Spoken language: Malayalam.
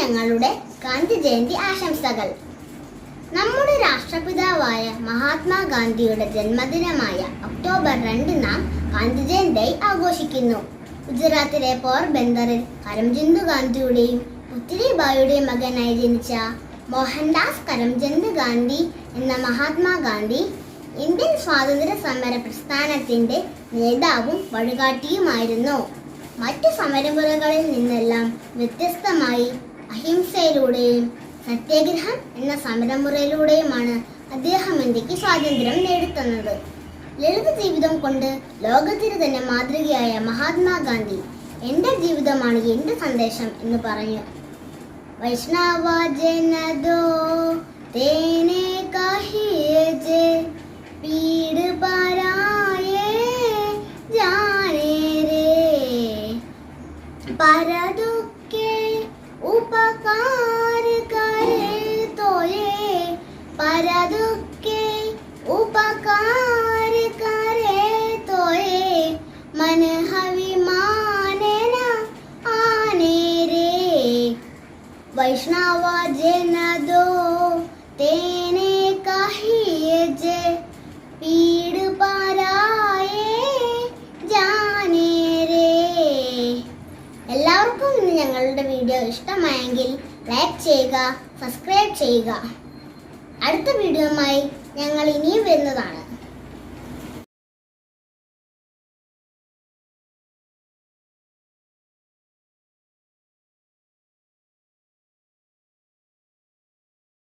ഞങ്ങളുടെ ഗാന്ധി ജയന്തി ആശംസകൾ. നമ്മുടെ രാഷ്ട്രപിതാവായ മഹാത്മാഗാന്ധിയുടെ ജന്മദിനമായ ഒക്ടോബർ രണ്ട് നാം ഗാന്ധി ജയന്തി ആഘോഷിക്കുന്നു. ഗുജറാത്തിലെ പോർബന്ദറിൽ കരംചന്ദ് ഗാന്ധിയുടെയും പുത്രിബായിയുടെയും മകനായി ജനിച്ച മോഹൻദാസ് കരംചന്ദ് ഗാന്ധി എന്ന മഹാത്മാഗാന്ധി ഇന്ത്യൻ സ്വാതന്ത്ര്യ സമര പ്രസ്ഥാനത്തിന്റെ നേതാവും വഴികാട്ടിയുമായിരുന്നു. മറ്റു സമരമുറകളിൽ നിന്നെല്ലാം വ്യത്യസ്തമായി അഹിംസയിലൂടെയും സത്യഗ്രഹം എന്ന സമരമുറയിലൂടെയുമാണ് അദ്ദേഹം ഇന്ത്യയ്ക്ക് സ്വാതന്ത്ര്യം നേടിത്തന്നത്. ലളിത ജീവിതം കൊണ്ട് ലോകത്തിന് തന്നെ മാതൃകയായ മഹാത്മാഗാന്ധി എന്റെ ജീവിതമാണ് എന്റെ സന്ദേശം എന്ന് പറഞ്ഞു. വൈഷ്ണവ ജനദോ परदुखे उपकार करे तोये परदुखे उपकार करे तोये मन हवि माने न आने रे। वैष्णव जन दो ഞങ്ങളുടെ വീഡിയോ ഇഷ്ടമായെങ്കിൽ ലൈക്ക് ചെയ്യുക സബ്സ്ക്രൈബ് ചെയ്യുക. അടുത്ത വീഡിയോയുമായി ഞങ്ങൾ ഇനിയും വരുന്നതാണ്.